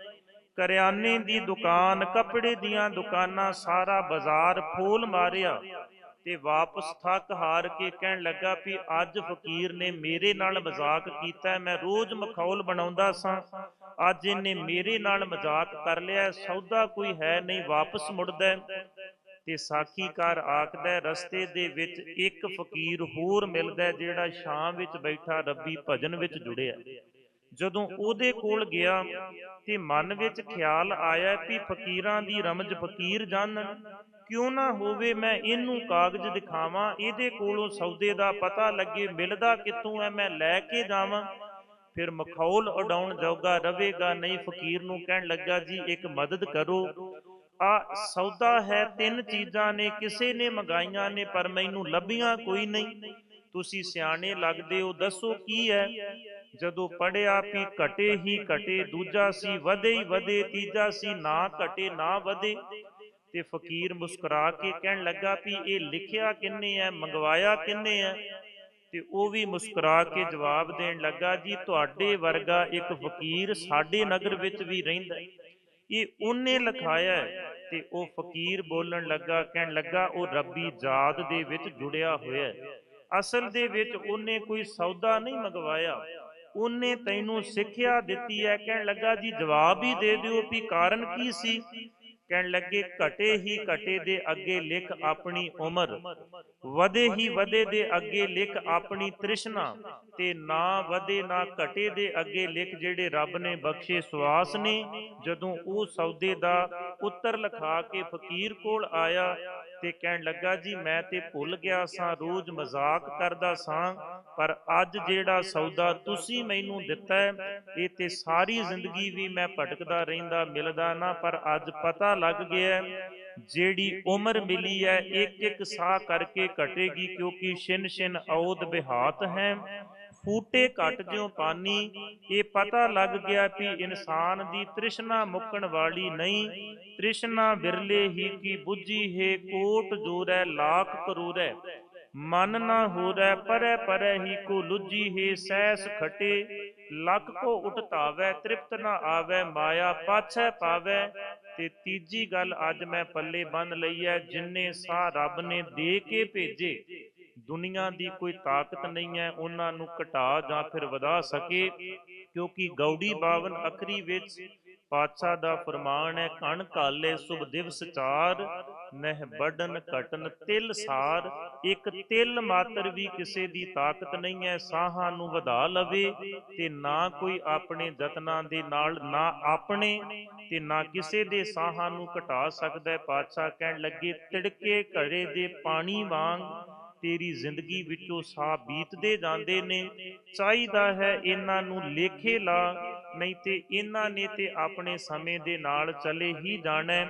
ਕਰਿਆਨੇ ਦੀ ਦੁਕਾਨ, ਕੱਪੜੇ ਦੀਆਂ ਦੁਕਾਨਾਂ, ਸਾਰਾ ਬਾਜ਼ਾਰ ਫੋਲ ਮਾਰਿਆ ਤੇ ਵਾਪਸ ਥੱਕ ਹਾਰ ਕੇ ਕਹਿਣ ਲੱਗਾ ਵੀ, ਅੱਜ ਫਕੀਰ ਨੇ ਮੇਰੇ ਨਾਲ ਮਜ਼ਾਕ ਕੀਤਾ ਮੈਂ ਰੋਜ਼ ਮਖੌਲ ਬਣਾਉਂਦਾ ਸਾਂ। ਅੱਜ ਇਹਨੇ ਮੇਰੇ ਨਾਲ ਮਜ਼ਾਕ ਕਰ ਲਿਆ ਸੌਦਾ ਕੋਈ ਹੈ ਨਹੀਂ, ਵਾਪਸ ਮੁੜਦਾ ਤੇ ਸਾਖੀਕਾਰ ਆਖਦਾ ਰਸਤੇ ਦੇ ਵਿੱਚ ਇੱਕ ਫਕੀਰ ਹੋਰ ਮਿਲਦਾ ਜਿਹੜਾ ਸ਼ਾਮ ਵਿੱਚ ਬੈਠਾ ਰੱਬੀ ਭਜਨ ਵਿੱਚ ਜੁੜਿਆ। ਜਦੋਂ ਉਹਦੇ ਕੋਲ ਗਿਆ ਤੇ ਮਨ ਵਿੱਚ ਖਿਆਲ ਆਇਆ ਕਿ ਫਕੀਰਾਂ ਦੀ ਰਮਜ ਫਕੀਰ ਜਾਣਨ ਕਿਉਂ ਨਾ ਹੋਵੇ ਮੈਂ ਇਹਨੂੰ ਕਾਗਜ਼ ਦਿਖਾਵਾਂ, ਇਹਦੇ ਕੋਲੋਂ ਸੌਦੇ ਦਾ ਪਤਾ ਲੱਗੇ, ਮਿਲਦਾ ਕਿੱਥੋਂ ਹੈ, ਮੈਂ ਲੈ ਕੇ ਜਾਵਾਂ। ਫਿਰ ਮਖੌਲ ਉਡਾਉਣ ਜੋਗਾ ਰਵੇਗਾ ਨਹੀਂ ਫਕੀਰ ਨੂੰ ਕਹਿਣ ਲੱਗਾ, ਜੀ, ਇੱਕ ਮਦਦ ਕਰੋ। ਆ ਸੌਦਾ ਹੈ, ਤਿੰਨ ਚੀਜ਼ਾਂ ਨੇ, ਕਿਸੇ ਨੇ ਮੰਗਾਈਆਂ ਨੇ, ਪਰ ਮੈਨੂੰ ਲੱਭੀਆਂ ਕੋਈ ਨਹੀਂ। ਤੁਸੀਂ ਸਿਆਣੇ ਲੱਗਦੇ ਹੋ, ਦੱਸੋ ਕੀ ਹੈ? ਜਦੋਂ ਪੜਿਆ ਵੀ ਘਟੇ ਹੀ ਘਟੇ, ਦੂਜਾ ਸੀ ਵਧੇ ਹੀ ਵਧੇ, ਤੀਜਾ ਸੀ ਨਾ ਘਟੇ ਨਾ ਵਧੇ। ਤੇ ਫਕੀਰ ਮੁਸਕਰਾ ਕੇ ਕਹਿਣ ਲੱਗਾ ਵੀ ਇਹ ਲਿਖਿਆ ਕਿੰਨੇ ਹੈ, ਮੰਗਵਾਇਆ ਕਿੰਨੇ ਹੈ? ਤੇ ਉਹ ਵੀ ਮੁਸਕਰਾ ਕੇ ਜਵਾਬ ਦੇਣ ਲੱਗਾ, ਜੀ ਤੁਹਾਡੇ ਵਰਗਾ ਇੱਕ ਫਕੀਰ ਸਾਡੇ ਨਗਰ ਵਿੱਚ ਵੀ ਰਹਿੰਦਾ ਹੈ। ਇਹ ਉਹਨੇ ਲਿਖਾਇਆ ਤੇ ਉਹ ਫਕੀਰ ਬੋਲਣ ਲੱਗਾ ਕਹਿਣ ਲੱਗਾ ਉਹ ਰੱਬੀ ਜਾਤ ਦੇ ਵਿੱਚ ਜੁੜਿਆ ਹੋਇਆ ਅਸਲ ਦੇ ਵਿੱਚ ਉਹਨੇ ਕੋਈ ਸੌਦਾ ਨਹੀਂ ਮੰਗਵਾਇਆ। ਉਹਨੇ ਤੈਨੂੰ ਸਿੱਖਿਆ ਦਿੱਤੀ ਹੈ ਕਹਿਣ ਲੱਗਾ ਜੀ ਜਵਾਬ ਹੀ ਦੇ ਦਿਓ ਵੀ ਕਾਰਨ ਕੀ ਸੀ। ਕਹਿਣ ਲੱਗੇ, ਘਟੇ ਹੀ ਘਟੇ ਦੇ ਅੱਗੇ ਲਿਖ ਆਪਣੀ ਉਮਰ, ਵਧੇ ਹੀ ਵਧੇ ਦੇ ਅੱਗੇ ਲਿਖ ਆਪਣੀ ਤ੍ਰਿਸ਼ਨਾ, ਤੇ ਨਾ ਵਧੇ ਨਾ ਘਟੇ ਦੇ ਅੱਗੇ ਲਿਖ ਜਿਹੜੇ ਰੱਬ ਨੇ ਬਖਸ਼ੇ ਸਵਾਸ ਨੇ। ਜਦੋਂ ਉਹ ਸੌਦੇ ਦਾ ਉੱਤਰ ਲਿਖਾ ਕੇ ਫਕੀਰ ਕੋਲ ਆਇਆ ਤੇ ਕਹਿਣ ਲੱਗਾ, ਜੀ, ਮੈਂ ਤੇ ਭੁੱਲ ਗਿਆ ਸਾਂ, ਰੋਜ਼ ਮਜ਼ਾਕ ਕਰਦਾ ਸਾਂ, ਪਰ ਅੱਜ ਜਿਹੜਾ ਸੌਦਾ ਤੁਸੀਂ ਮੈਨੂੰ ਦਿੱਤਾ ਇਹ ਤੇ ਸਾਰੀ ਜ਼ਿੰਦਗੀ ਵੀ ਮੈਂ ਭਟਕਦਾ ਰਹਿੰਦਾ, ਮਿਲਦਾ ਨਾ, ਪਰ ਅੱਜ ਪਤਾ ਲੱਗ ਗਿਆ ਜਿਹੜੀ ਉਮਰ ਮਿਲੀ ਹੈ ਇੱਕ ਇੱਕ ਸਾਹ ਕਰਕੇ ਘਟੇਗੀ, ਕਿਉਂਕਿ ਛਿਨ ਛਿਨ ਔਦ ਬਿਹਾਤ ਹੈ। ਫੂਟੇ ਘਟ ਜਿਉ ਪਾਨੀ, ਇਹ ਪਤਾ ਲੱਗ ਗਿਆ ਵੀ ਇਨਸਾਨ ਦੀ ਤ੍ਰਿਸ਼ਨਾ ਮੁੱਕਣ ਵਾਲੀ ਨਹੀਂ। ਤ੍ਰਿਸ਼ਨਾ ਬਿਰਲੇ ਹੀ ਕੀ ਬੁੱਝੀ ਹੈ, ਕੋਟ ਜੋਰੈ, ਲੱਖ ਕਰੂਰੈ। ਮਨ ਨਾ ਹੋਰੈ, ਪਰੈ ਪਰੈ ਹੀ ਕੋ ਲੁੱਜੀ ਹੈ, ਸੈਸ ਖਟੇ। ਲੱਕ ਕੋ ਉਠਤਾਵੈ ਤ੍ਰਿਪਤ ਨਾ ਆਵੈ, ਮਾਇਆ ਪਾਛੈ ਪਾਵੈ। ਤੇ ਤੀਜੀ ਗੱਲ ਅੱਜ ਮੈਂ ਪੱਲੇ ਬੰਨ ਲਈ ਹੈ ਜਿੰਨੇ ਸਾਹ ਰੱਬ ਨੇ ਦੇ ਕੇ ਭੇਜੇ। ਦੁਨੀਆ ਦੀ ਕੋਈ ਤਾਕਤ ਨਹੀਂ ਹੈ, ਉਹਨਾਂ ਨੂੰ ਘਟਾ ਜਾਂ ਫਿਰ ਵਧਾ ਸਕੇ, ਕਿਉਂਕਿ ਗੌੜੀ ਬਾਵਨ ਅਖਰੀ ਵਿੱਚ ਪਾਤਸ਼ਾਹ ਦਾ ਫਰਮਾਨ ਹੈ, ਕਣ ਕਾਲੇ ਸੁਭ ਦਿਵਸ ਚਾਰ, ਨਹਿ ਬੜਨ ਘਟਨ ਤਿਲ ਸਾਰ। ਇੱਕ ਤਿਲ ਮਾਤਰ ਵੀ ਕਿਸੇ ਦੀ ਤਾਕਤ ਨਹੀਂ ਹੈ, ਸਾਹਾਂ ਨੂੰ ਵਧਾ ਲਵੇ ਤੇ ਨਾ ਕੋਈ ਆਪਣੇ ਯਤਨਾਂ ਦੇ ਨਾਲ, ਨਾ ਆਪਣੇ ਤੇ ਨਾ ਕਿਸੇ ਦੇ ਸਾਹਾਂ ਨੂੰ ਘਟਾ ਸਕਦਾ ਹੈ। ਪਾਤਸ਼ਾਹ ਕਹਿਣ ਲੱਗੇ, ਤਿੜਕੇ ਘੜੇ ਦੇ ਪਾਣੀ ਵਾਂਗ ਤੇਰੀ ਜ਼ਿੰਦਗੀ ਵਿੱਚੋਂ ਸਾਹ ਬੀਤਦੇ ਜਾਂਦੇ ਨੇ। ਚਾਹੀਦਾ ਹੈ ਇਹਨਾਂ ਨੂੰ ਲੇਖੇ ਲਾ, ਨਹੀਂ ਤੇ ਇਹਨਾਂ ਨੇ ਤੇ ਆਪਣੇ ਸਮੇਂ ਦੇ ਨਾਲ ਚਲੇ ਹੀ ਜਾਣਾ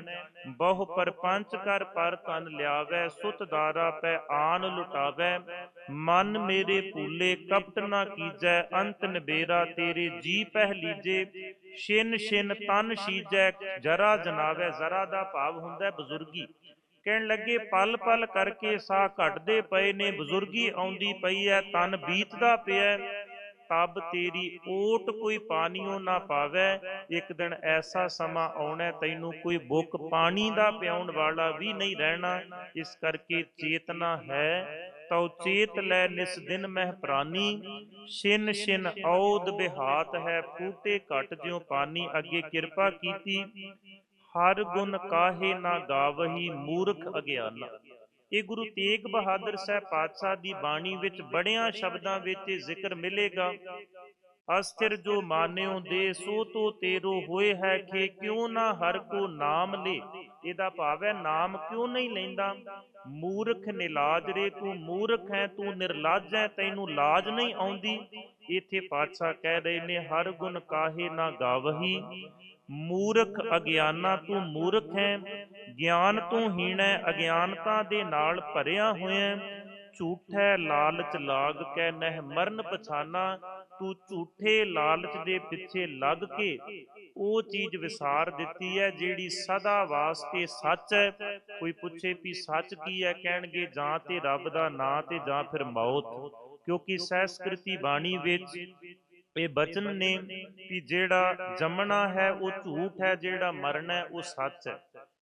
ਬਹੁ ਪਰਪੰਚ ਕਰ ਪਰ ਤਨ ਲਿਆਵੈ, ਸੁਤ ਪੈ ਆਨ ਲੁਟਾਵੈ। ਮਨ ਮੇਰੇ ਭੂਲੇ, ਕਪਟ ਨਾ ਕੀਜੈ, ਅੰਤ ਨਬੇਰਾ ਤੇਰੇ ਜੀ ਪਹਿ ਲੀਜੇ। ਛਿਨ ਛਿਨ ਤਨ ਸੀਜੈ, ਜਰਾ ਜਨਾਵੈ, ਜ਼ਰਾ ਦਾ ਭਾਵ ਹੁੰਦਾ ਬਜ਼ੁਰਗੀ। ਕਹਿਣ ਲੱਗੇ ਪਲ ਪਲ ਕਰਕੇ ਸਾਹ ਘਟਦੇ ਪਏ ਨੇ, ਬਜ਼ੁਰਗੀ ਆਉਂਦੀ ਪਈ ਹੈ, ਤਨ ਬੀਤਦਾ ਪਿਆ ਤਬ ਤੇਰੀ ਓਟ ਕੋਈ ਪਾਣੀਓ ਨਾ ਪਾਵੈ। ਇੱਕ ਦਿਨ ਐਸਾ ਸਮਾਂ ਆਉਣਾ ਤੈਨੂੰ ਕੋਈ ਬੁੱਕ ਪਾਣੀ ਦਾ ਪਿਆਉਣ ਵਾਲਾ ਵੀ ਨਹੀਂ ਰਹਿਣਾ। ਇਸ ਕਰਕੇ ਚੇਤਨਾ ਹੈ, ਤਉ ਚੇਤ ਲੈ ਨਿਸ ਦਿਨ ਮਹਿ ਪ੍ਰਾਨੀ। ਛਿਨ ਛਿਨ ਔਦ ਬਿਹਾਤ ਹੈ, ਫੂਟੇ ਘਟ ਜਿਉ ਪਾਣੀ ਅੱਗੇ ਕਿਰਪਾ ਕੀਤੀ। ਹਰ ਗੁਣ ਕਾਹੇ ਨਾ ਗਾਵਹੀ ਮੂਰਖ ਅਗਿਆਨਾ। ਇਹ ਗੁਰੂ ਤੇਗ ਬਹਾਦਰ ਸਾਹਿਬ ਪਾਤਸ਼ਾਹ ਦੀ ਬਾਣੀ ਵਿੱਚ ਬੜਿਆਂ ਸ਼ਬਦਾਂ ਵਿੱਚ ਜ਼ਿਕਰ ਮਿਲੇਗਾ। ਅਸਥਿਰ ਜੋ ਮਾਨਿਓ ਦੇ, ਸੋ ਤੋ ਤੇਰੋ ਹੋਏ ਹੈ ਕਿ ਕਿਉਂ ਨਾ ਹਰ ਕੋ ਨਾਮ ਲੇ। ਇਹਦਾ ਭਾਵ ਹੈ ਨਾਮ ਕਿਉਂ ਨਹੀਂ ਲੈਂਦਾ? ਮੂਰਖ ਨਿਲਾਜ ਰੇ, ਤੂੰ ਮੂਰਖ ਹੈ, ਤੂੰ ਨਿਰਲਾਜ ਹੈ, ਤੈਨੂੰ ਲਾਜ ਨਹੀਂ ਆਉਂਦੀ। ਇੱਥੇ ਪਾਤਸ਼ਾਹ ਕਹਿ ਰਹੇ ਨੇ, ਹਰ ਗੁਣ ਕਾਹੇ ਨਾ ਗਾਵਹੀ। ਮੂਰਖ ਅਗਿਆਨਾ ਤੂੰ ਮੂਰਖ ਹੈ। ਗਿਆਨ ਤੂੰ ਹੀਣ ਹੈ ਅਗਿਆਨਤਾ ਦੇ ਨਾਲ ਭਰਿਆ ਹੋਇਆ। ਝੂਠੈ ਲਾਲਚ ਲਾਗ ਕੇ ਨਹਿ ਮਰਨ ਪਛਾਨਾ। ਤੂੰ ਝੂਠੇ ਲਾਲਚ ਦੇ ਪਿੱਛੇ ਲੱਗ ਕੇ ਉਹ ਚੀਜ਼ ਵਿਸਾਰ ਦਿੱਤੀ ਹੈ ਜਿਹੜੀ ਸਦਾ ਵਾਸਤੇ ਸੱਚ ਹੈ। ਕੋਈ ਪੁੱਛੇ ਵੀ ਸੱਚ ਕੀ ਹੈ ਕਹਿਣਗੇ ਜਾਂ ਤੇ ਰੱਬ ਦਾ ਨਾਂ ਤੇ ਜਾਂ ਫਿਰ ਮੌਤ। ਕਿਉਂਕਿ ਸੰਸਕ੍ਰਿਤੀ ਬਾਣੀ ਵਿੱਚ ਇਹ ਬਚਨ ਨੇ ਕਿ ਜਿਹੜਾ ਜੰਮਣਾ ਹੈ, ਉਹ ਝੂਠ ਹੈ, ਜਿਹੜਾ ਮਰਨਾ ਉਹ ਸੱਚ ਹੈ।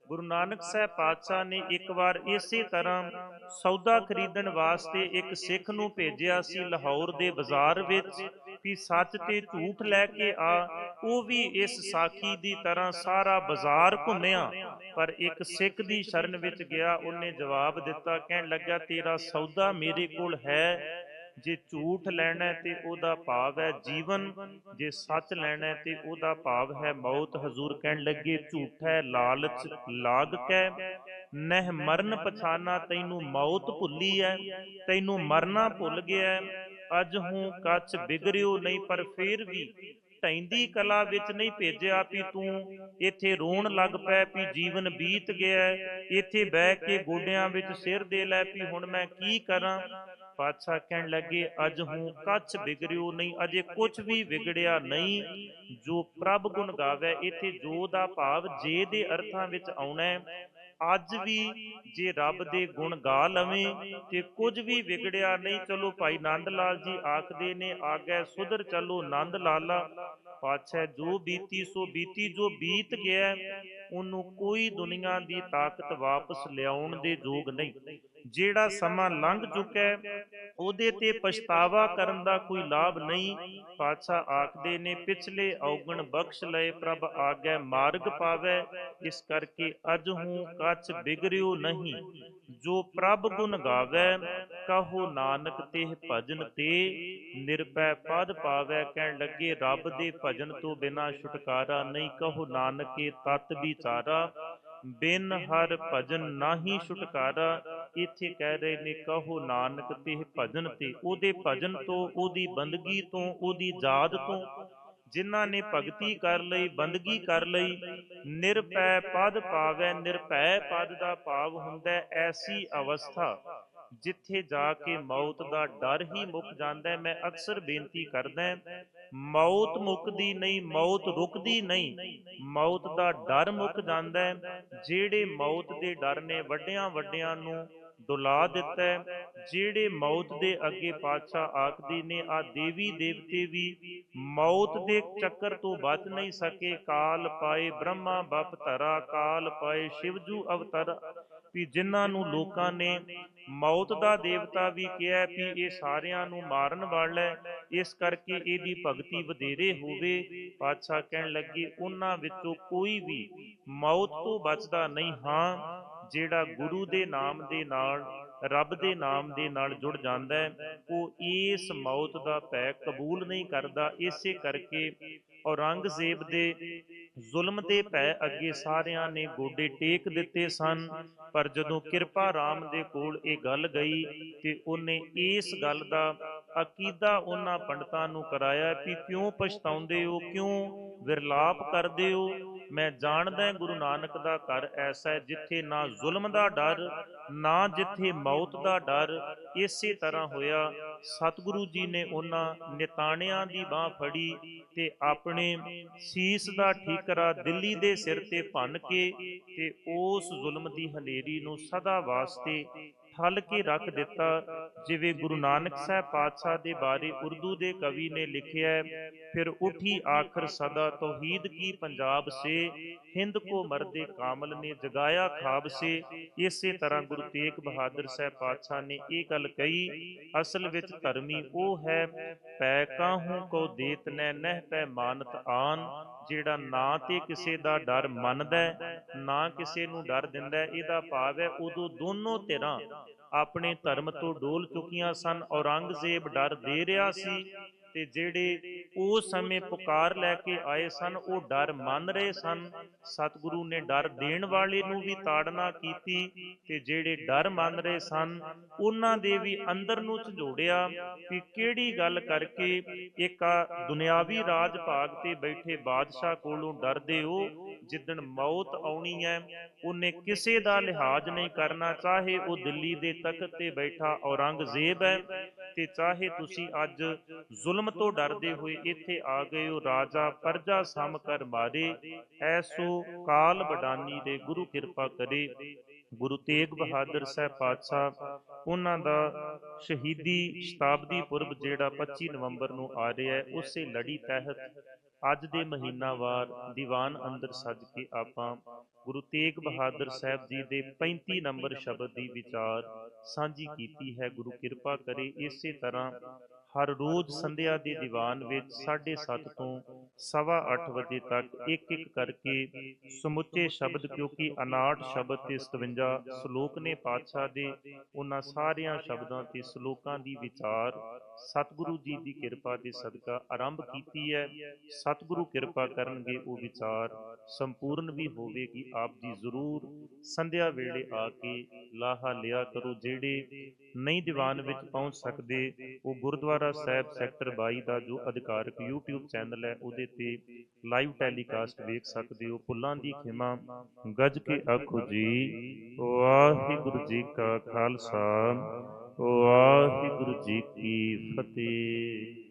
ਗੁਰੂ ਨਾਨਕ ਸਾਹਿਬ ਪਾਤਸ਼ਾਹ ਨੇ ਇੱਕ ਵਾਰ ਇਸੇ ਤਰ੍ਹਾਂ ਸੌਦਾ ਖਰੀਦਣ ਵਾਸਤੇ ਇੱਕ ਸਿੱਖ ਨੂੰ ਭੇਜਿਆ ਸੀ ਲਾਹੌਰ ਦੇ ਬਾਜ਼ਾਰ ਵਿੱਚ ਕਿ ਸੱਚ ਤੇ ਝੂਠ ਲੈ ਕੇ ਆ, ਉਹ ਵੀ ਇਸ ਸਾਖੀ ਦੀ ਤਰ੍ਹਾਂ ਸਾਰਾ ਬਾਜ਼ਾਰ ਘੁੰਮਿਆ। ਪਰ ਇੱਕ ਸਿੱਖ ਦੀ ਸ਼ਰਨ ਵਿੱਚ ਗਿਆ, ਉਹਨੇ ਜਵਾਬ ਦਿੱਤਾ, ਕਹਿਣ ਲੱਗਾ ਤੇਰਾ ਸੌਦਾ ਮੇਰੇ ਕੋਲ ਹੈ ਜੇ ਝੂਠ ਲੈਣਾ ਤੇ ਉਹਦਾ ਭਾਵ ਹੈ ਜੀਵਨ, ਜੇ ਸੱਚ ਲੈਣਾ ਤੇ ਉਹਦਾ ਭਾਵ ਹੈ ਮੌਤ। ਹਜ਼ੂਰ ਕਹਿਣ ਲੱਗੇ, ਝੂਠੈ ਲਾਲਚ, ਲਾਗ ਕੈ। ਨਹਿ ਮਰਨ ਪਛਾਨਾ, ਤੈਨੂੰ ਮੌਤ ਭੁੱਲੀ ਹੈ ਤੈਨੂੰ ਮਰਨਾ ਭੁੱਲ ਗਿਆ ਅੱਜ ਹੂੰ ਕੱਚ ਬਿਗਰਿਓ ਨਹੀਂ, ਪਰ ਫੇਰ ਵੀ ਢੈਂਦੀ ਕਲਾ ਵਿੱਚ ਨਹੀਂ ਭੇਜਿਆ ਵੀ ਤੂੰ। ਇੱਥੇ ਰੋਣ ਲੱਗ ਪੈ ਵੀ ਜੀਵਨ ਬੀਤ ਗਿਆ ਇੱਥੇ ਬਹਿ ਕੇ ਗੋਡਿਆਂ ਵਿੱਚ ਸਿਰ ਦੇ ਲੈ ਵੀ ਹੁਣ ਮੈਂ ਕੀ ਕਰਾਂ? ਪਾਤਸ਼ਾਹ ਕਹਿਣ ਲੱਗੇ, ਅਜ ਹੂੰ ਕੱਚ ਬਿਗੜਿਓ ਨਹੀਂ, ਅਜੇ ਕੁਝ ਵੀ ਵਿਗੜਿਆ ਨਹੀਂ। ਜੋ ਪ੍ਰਭ ਗੁਣ ਗਾਵੇ, ਇੱਥੇ ਜੋ ਦਾ ਭਾਵ ਜੇ ਦੇ ਅਰਥਾਂ ਵਿੱਚ ਆਉਣਾ ਹੈ, ਅੱਜ ਵੀ ਜੇ ਰੱਬ ਦੇ ਗੁਣ ਗਾ ਲਵੇਂ, ਤੇ ਕੁਝ ਵੀ ਵਿਗੜਿਆ ਨਹੀਂ, ਚਲੋ ਭਾਈ ਨੰਦ ਲਾਲ ਜੀ ਆਖਦੇ ਨੇ, ਆਗੇ ਸੁਧਰ ਚਲੋ ਨੰਦ ਲਾਲਾ ਪਾਤਸ਼ਾਹ ਜੋ ਬੀਤੀ, ਸੋ ਬੀਤੀ, ਜੋ ਬੀਤ ਗਿਆ, ਉਹਨੂੰ ਕੋਈ ਦੁਨੀਆ ਦੀ ਤਾਕਤ ਵਾਪਸ ਲਿਆਉਣ ਦੇ ਯੋਗ ਨਹੀਂ। ਜਿਹੜਾ ਸਮਾਂ ਲੰਘ ਚੁੱਕਾ ਹੈ, ਉਹਦੇ ਤੇ ਪਛਤਾਵਾ ਕਰਨ ਦਾ ਕੋਈ ਲਾਭ ਨਹੀਂ। ਪਾਤਸ਼ਾਹ ਆਖਦੇ ਨੇ, ਪਿਛਲੇ ਔਗਣ ਬਖਸ਼ ਲਏ, ਪ੍ਰਭ ਆਗੇ ਮਾਰਗ ਪਾਵੇ। ਇਸ ਕਰਕੇ ਅਜ ਹੂੰ ਕੱਚ ਬਿਗੜਿਓ ਨਹੀਂ। ਜੋ ਪ੍ਰਭ ਗੁਣ ਗਾਵੇ, ਕਹੋ ਨਾਨਕ ਤੇ ਭਜਨ ਤੇ। ਨਿਰਭੈ ਪਦ ਪਾਵੇ, ਕਹਿਣ ਲੱਗੇ, ਰੱਬ ਦੇ ਭਜਨ ਤੋਂ ਬਿਨਾ ਛੁਟਕਾਰਾ ਨਹੀਂ। ਕਹੋ ਨਾਨਕੇ ਤਤ ਵਿਚਾਰਾ, ਬਿਨ ਹਰ ਭਜਨ ਨਾਹੀ ਛੁਟਕਾਰਾ। ਇੱਥੇ ਕਹਿ ਰਹੇ ਨੇ, ਕਹੋ ਨਾਨਕ ਤੇ ਭਜਨ ਤੇ, ਉਹਦੇ ਭਜਨ ਤੋਂ, ਉਹਦੀ ਬੰਦਗੀ ਤੋਂ, ਉਹਦੀ ਯਾਦ ਤੋਂ, ਜਿਨ੍ਹਾਂ ਨੇ ਭਗਤੀ ਕਰ ਲਈ, ਬੰਦਗੀ ਕਰ ਲਈ, ਨਿਰਭੈ ਪਦ ਪਾਵੈ, ਨਿਰਭੈ ਪਦ ਦਾ ਭਾਵ ਹੁੰਦਾ ਐਸੀ ਅਵਸਥਾ ਜਿੱਥੇ ਜਾ ਕੇ ਮੌਤ ਦਾ ਡਰ ਹੀ ਮੁੱਕ ਜਾਂਦਾ ਹੈ। ਮੈਂ ਅਕਸਰ ਬੇਨਤੀ ਕਰਦਾ ਮੌਤ ਮੁੱਕਦੀ ਨਹੀਂ, ਮੌਤ ਰੁਕਦੀ ਨਹੀਂ, ਮੌਤ ਦਾ ਡਰ ਮੁੱਕ ਜਾਂਦਾ ਹੈ। ਜਿਹੜੇ ਮੌਤ ਦੇ ਡਰ ਨੇ ਵੱਡਿਆਂ ਵੱਡਿਆਂ ਨੂੰ ਦੁਲਾ ਦਿੱਤਾ ਜਿਹੜੇ ਮੌਤ ਦੇ ਅੱਗੇ ਪਾਤਸ਼ਾਹ ਆਖਦੇ ਨੇ ਆ ਦੇਵੀ ਦੇਵਤੇ ਵੀ ਮੌਤ ਦੇ ਚੱਕਰ ਤੋਂ ਬਚ ਨਹੀਂ ਸਕੇ। ਕਾਲ ਪਾਏ ਬ੍ਰਹਮਾ, ਬਪ ਧਰਾ, ਕਾਲ ਪਾਏ ਸ਼ਿਵਜੂ ਅਵਤਰ। ਵੀ ਜਿਨ੍ਹਾਂ ਨੂੰ ਲੋਕਾਂ ਨੇ ਮੌਤ ਦਾ ਦੇਵਤਾ ਵੀ ਕਿਹਾ ਵੀ ਇਹ ਸਾਰਿਆਂ ਨੂੰ ਮਾਰਨ ਵਾਲਾ ਹੈ, ਇਸ ਕਰਕੇ ਇਹਦੀ ਭਗਤੀ ਵਧੇਰੇ ਹੋਵੇ। ਪਾਤਸ਼ਾਹ ਕਹਿਣ ਲੱਗੇ, ਉਹਨਾਂ ਵਿੱਚੋਂ ਕੋਈ ਵੀ ਮੌਤ ਤੋਂ ਬਚਦਾ ਨਹੀਂ, ਹਾਂ ਜਿਹੜਾ ਗੁਰੂ ਦੇ ਨਾਮ ਦੇ ਨਾਲ, ਰੱਬ ਦੇ ਨਾਮ ਦੇ ਨਾਲ ਜੁੜ ਜਾਂਦਾ ਹੈ, ਉਹ ਇਸ ਮੌਤ ਦਾ ਪੈ ਕਬੂਲ ਨਹੀਂ ਕਰਦਾ। ਇਸੇ ਕਰਕੇ ਔਰੰਗਜ਼ੇਬ ਦੇ ਜ਼ੁਲਮ ਦੇ ਭੈ ਅੱਗੇ ਸਾਰਿਆਂ ਨੇ ਗੋਡੇ ਟੇਕ ਦਿੱਤੇ ਸਨ। ਪਰ ਜਦੋਂ ਕਿਰਪਾ ਰਾਮ ਦੇ ਕੋਲ ਇਹ ਗੱਲ ਗਈ ਤੇ ਉਹਨੇ ਇਸ ਗੱਲ ਦਾ ਅਕੀਦਾ ਉਹਨਾਂ ਪੰਡਤਾਂ ਨੂੰ ਕਰਾਇਆ ਕਿ ਕਿਉਂ ਪਛਤਾਉਂਦੇ ਹੋ, ਕਿਉਂ ਵਿਰਲਾਪ ਕਰਦੇ ਹੋ? ਮੈਂ ਜਾਣਦਾ ਗੁਰੂ ਨਾਨਕ ਦਾ ਘਰ ਐਸਾ ਹੈ ਜਿੱਥੇ ਨਾ ਜ਼ੁਲਮ ਦਾ ਡਰ, ਨਾ ਜਿੱਥੇ ਮੌਤ ਦਾ ਡਰ। ਇਸੇ ਤਰ੍ਹਾਂ ਹੋਇਆ, ਸਤਿਗੁਰੂ ਜੀ ਨੇ ਉਹਨਾਂ ਨਿਤਾਣਿਆਂ ਦੀ ਬਾਹ ਫੜੀ ਤੇ ਆਪਣੇ ਸੀਸ ਦਾ ਠੀਕਰਾ ਦਿੱਲੀ ਦੇ ਸਿਰ ਤੇ ਭੰਨ ਕੇ ਤੇ ਉਸ ਜ਼ੁਲਮ ਦੀ ਹਨੇਰੀ ਨੂੰ ਸਦਾ ਵਾਸਤੇ ਠੱਲ ਕੇ ਰੱਖ ਦਿੱਤਾ, ਜਿਵੇਂ ਗੁਰੂ ਨਾਨਕ ਸਾਹਿਬ ਪਾਤਸ਼ਾਹ ਦੇ ਬਾਰੇ ਉਰਦੂ ਦੇ ਕਵੀ ਨੇ ਲਿਖਿਆ ਫਿਰ ਉਠੀ ਆਖਰ ਸਦਾ ਤੌਹੀਦ ਕੀ ਪੰਜਾਬ ਸੇ, ਹਿੰਦ ਕੋ ਮਰਦੇ ਕਾਮਲ ਨੇ ਜਗਾਇਆ ਖਾਬ ਸੇ। ਇਸੇ ਤਰ੍ਹਾਂ ਗੁਰੂ ਤੇਗ ਬਹਾਦਰ ਸਾਹਿਬ ਪਾਤਸ਼ਾਹ ਨੇ ਇਹ ਗੱਲ ਕਹੀ, ਅਸਲ ਵਿੱਚ ਧਰਮੀ ਉਹ ਹੈ, ਪੈ ਕਾਹੂ ਕੋ ਦੇਤ ਨੈ ਨਹਿ ਪੈ ਮਾਨਤ ਆਨ ਜਿਹੜਾ ਨਾ ਤੇ ਕਿਸੇ ਦਾ ਡਰ ਮੰਨਦਾ ਨਾ ਕਿਸੇ ਨੂੰ ਡਰ ਦਿੰਦਾ ਇਹਦਾ ਭਾਵ ਹੈ ਉਦੋਂ ਦੋਨੋਂ ਧਿਰਾਂ ਆਪਣੇ ਧਰਮ ਤੋਂ ਡੋਲ ਚੁੱਕੀਆਂ ਸਨ, ਔਰੰਗਜ਼ੇਬ ਡਰ ਦੇ ਰਿਹਾ ਸੀ। ਤੇ ਜਿਹੜੇ ਉਸ ਸਮੇਂ ਪੁਕਾਰ ਲੈ ਕੇ ਆਏ ਸਨ, ਉਹ ਡਰ ਮੰਨ ਰਹੇ ਸਨ। ਸਤਿਗੁਰੂ ਨੇ ਡਰ ਦੇਣ ਵਾਲੇ ਨੂੰ ਵੀ ਤਾੜਨਾ ਕੀਤੀ ਤੇ ਜਿਹੜੇ ਡਰ ਮੰਨ ਰਹੇ ਸਨ, ਉਹਨਾਂ ਦੇ ਵੀ ਅੰਦਰ ਨੂੰ ਝੰਜੋੜਿਆ ਕਿ ਕਿਹੜੀ ਗੱਲ ਕਰਕੇ ਇੱਕ ਦੁਨਿਆਵੀ ਰਾਜ ਭਾਗ ਤੇ ਬੈਠੇ ਬਾਦਸ਼ਾਹ ਕੋਲੋਂ ਡਰਦੇ ਹੋ? ਜਿੱਦਣ ਮੌਤ ਆਉਣੀ ਹੈ, ਉਹਨੇ ਕਿਸੇ ਦਾ ਲਿਹਾਜ਼ ਨਹੀਂ ਕਰਨਾ, ਚਾਹੇ ਉਹ ਦਿੱਲੀ ਦੇ ਤਖਤ ਤੇ ਬੈਠਾ ਔਰੰਗਜ਼ੇਬ ਹੈ ਤੇ ਚਾਹੇ ਤੁਸੀਂ ਅੱਜ ਜ਼ੁਲਮ ਤੋਂ ਡਰਦੇ ਹੋਏ ਇੱਥੇ ਆ ਗਏ ਹੋ, ਰਾਜਾ ਪਰਜਾ ਸਮ ਕਰ ਮਾਰੇ, ਐਸੋ ਕਾਲ ਬਡਾਨੀ ਦੇ ਗੁਰੂ ਕਿਰਪਾ ਕਰੇ। ਗੁਰੂ ਤੇਗ ਬਹਾਦਰ ਸਾਹਿਬ ਪਾਤਸ਼ਾਹ, ਉਹਨਾਂ ਦਾ ਸ਼ਹੀਦੀ ਸ਼ਤਾਬਦੀ ਪੁਰਬ ਜਿਹੜਾ 25 ਨਵੰਬਰ ਨੂੰ ਆ ਰਿਹਾ ਹੈ, ਉਸੇ ਲੜੀ ਤਹਿਤ ਅੱਜ ਦੇ ਮਹੀਨਾਵਾਰ ਦੀਵਾਨ ਅੰਦਰ ਸੱਜ ਕੇ ਆਪਾਂ ਗੁਰੂ ਤੇਗ ਬਹਾਦਰ ਸਾਹਿਬ ਜੀ ਦੇ 35 ਨੰਬਰ ਸ਼ਬਦ ਦੀ ਵਿਚਾਰ ਸਾਂਝੀ ਕੀਤੀ ਹੈ। ਗੁਰੂ ਕਿਰਪਾ ਕਰੇ ਇਸੇ ਤਰ੍ਹਾਂ ਹਰ ਰੋਜ਼ ਸੰਧਿਆ ਦੇ ਦੀਵਾਨ ਵਿੱਚ 7:30 ਤੋਂ ਸਵਾ ਅੱਠ ਵਜੇ ਤੱਕ ਇੱਕ ਇੱਕ ਕਰਕੇ ਸਮੁੱਚੇ ਸ਼ਬਦ ਕਿਉਂਕਿ 59 ਸ਼ਬਦ ਤੇ 57 ਸ਼ਲੋਕ ਨੇ ਪਾਤਸ਼ਾਹ ਦੇ ਉਹਨਾਂ ਸਾਰਿਆਂ ਸ਼ਬਦਾਂ ਤੇ ਸ਼ਲੋਕਾਂ ਦੀ ਵਿਚਾਰ ਸਤਿਗੁਰੂ ਜੀ ਦੀ ਕਿਰਪਾ ਦੇ ਸਦਕਾ ਆਰੰਭ ਕੀਤੀ ਹੈ। ਸਤਿਗੁਰੂ ਕਿਰਪਾ ਕਰਨਗੇ ਉਹ ਵਿਚਾਰ। ਸੰਪੂਰਨ ਵੀ ਹੋਵੇਗੀ ਆਪ ਜੀ ਜ਼ਰੂਰ। ਸੰਧਿਆ ਵੇਲੇ ਆ ਕੇ ਲਾਹਾ ਲਿਆ ਕਰੋ ਜਿਹੜੇ ਨਹੀਂ ਦੀਵਾਨ ਵਿੱਚ ਪਹੁੰਚ ਸਕਦੇ ਉਹ ਗੁਰਦੁਆਰਾ ਸਾਹਿਬ ਸੈਕਟਰ 22 ਦਾ ਜੋ ਅਧਿਕਾਰਕ YouTube ਚੈਨਲ ਹੈ, ਉਹਦੇ ਤੇ ਲਾਈਵ ਟੈਲੀਕਾਸਟ ਵੇਖ ਸਕਦੇ ਹੋ। ਭੁੱਲਾਂ ਦੀ ਖਿਮਾ, ਗੱਜ ਕੇ ਆਖੋ ਜੀ, ਵਾਹਿਗੁਰੂ ਜੀ ਕਾ ਖਾਲਸਾ, ਵਾਹਿਗੁਰੂ ਜੀ ਕੀ ਫਤਿਹ।